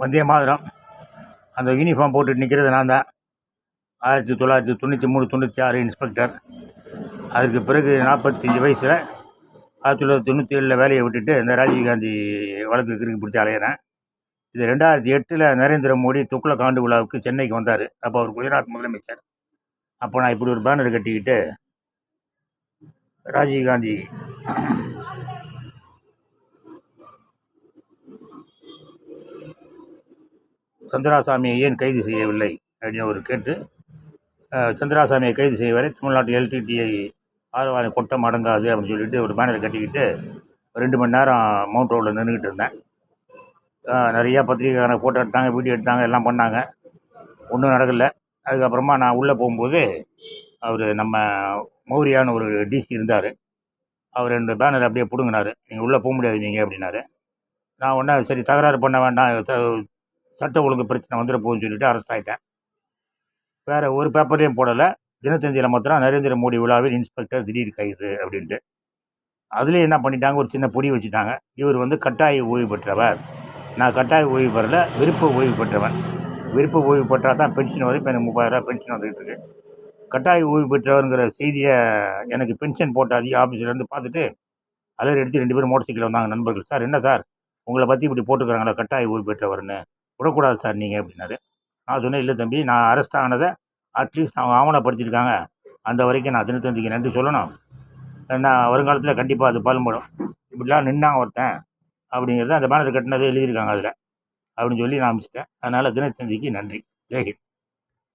வந்தே மாதிரம். அந்த யூனிஃபார்ம் போட்டுட்டு நிற்கிறது நான் தான். ஆயிரத்தி தொள்ளாயிரத்தி தொண்ணூற்றி மூணு தொண்ணூற்றி ஆறு இன்ஸ்பெக்டர் அதுக்கு பிறகு நாற்பத்தஞ்சு வயசில் ஆயிரத்தி தொள்ளாயிரத்தி தொண்ணூற்றி ஏழில் வேலையை விட்டுட்டு இந்த ராஜீவ்காந்தி வழக்கு கிறுக்கு பிடிச்சி அலையிறேன். இது ரெண்டாயிரத்தி எட்டில் நரேந்திர மோடி துக்ளக் ஆண்டு விழாவுக்கு சென்னைக்கு வந்தார். அப்போ அவர் குஜராத் முதலமைச்சர். அப்போ நான் இப்படி ஒரு பேனர் கட்டிக்கிட்டு ராஜீவ்காந்தி சந்திராசாமியை ஏன் கைது செய்யவில்லை அப்படின்னு அவர் கேட்டு சந்திராசாமியை கைது செய்ய வரை தமிழ்நாட்டு எல்டிடிஐ ஆதரவாளி கொட்டம் அடங்காது அப்படின்னு சொல்லிட்டு ஒரு பேனரை கட்டிக்கிட்டு ரெண்டு மணி நேரம் மவுண்ட் ரோடில் நின்றுக்கிட்டு இருந்தேன். நிறையா பத்திரிக்கைக்கான ஃபோட்டோ எடுத்தாங்க வீடியோ எடுத்தாங்க எல்லாம் பண்ணாங்க. ஒன்றும் நடக்கலை. அதுக்கப்புறமா நான் உள்ளே போகும்போது அவர் நம்ம மௌரியான்னு ஒரு டிசி இருந்தார். அவர் ரெண்டு பேனர் அப்படியே பிடுங்கினாரு. நீங்கள் உள்ளே போக முடியாது நீங்கள் அப்படின்னாரு. நான் ஒன்றா சரி தகராறு பண்ண வேண்டாம். சட்டம் ஒழுங்கு பிரச்சனை வந்துட போகுதுன்னு சொல்லிட்டு அரெஸ்ட் ஆகிட்டேன் வேறு ஒரு பேப்பரையும் போடலை. தினத்தந்தியில் மாத்திரம் நரேந்திர மோடி விழாவில் இன்ஸ்பெக்டர் திடீர் கைது அப்படின்ட்டு. அதுலேயும் என்ன பண்ணிட்டாங்க? ஒரு சின்ன பொடி வச்சுட்டாங்க. இவர் வந்து கட்டாய ஓய்வு பெற்றவர். நான் கட்டாய ஓய்வு பெறல விருப்ப ஓய்வு பெற்றவன். விருப்ப ஓய்வு பெற்றால் தான் பென்ஷன் வரும். இப்போ எனக்கு மூவாயிரரூவா பென்ஷன் வந்துகிட்டு இருக்கு. கட்டாய ஓய்வு பெற்றவருங்கிற செய்தியை எனக்கு பென்ஷன் போட்ட அதிக ஆஃபீஸர்லேருந்து பார்த்துட்டு அலர் எடுத்து ரெண்டு பேரும் மோட்டர் சைக்கிள் வந்தாங்க நண்பர்கள். சார் என்ன சார்? உங்களை பற்றி இப்படி போட்டுக்கிறாங்களா? கட்டாய ஓய்வு பெற்றவர்னு. விடக்கூடாது சார் நீங்கள் அப்படின்னாரு. நான் சொன்னேன் இல்லை தம்பி நான் அரெஸ்ட் ஆனதை அட்லீஸ்ட் அவங்க ஆவணப்படுத்தியிருக்காங்க அந்த வரைக்கும் நான் தினத்தந்திக்கு நன்றி சொல்லணும். நான் வருங்காலத்தில் கண்டிப்பாக அது பலம்படும். இப்படிலாம் நின்னாங்க ஒருத்தன் அப்படிங்கிறத அந்த பேனர் கட்டினதே எழுதியிருக்காங்க அதில். அப்படின்னு சொல்லி நான் அமிச்சிட்டேன். அதனால் தினத்தந்திக்கு நன்றி. ஜெய்ஹிந்த்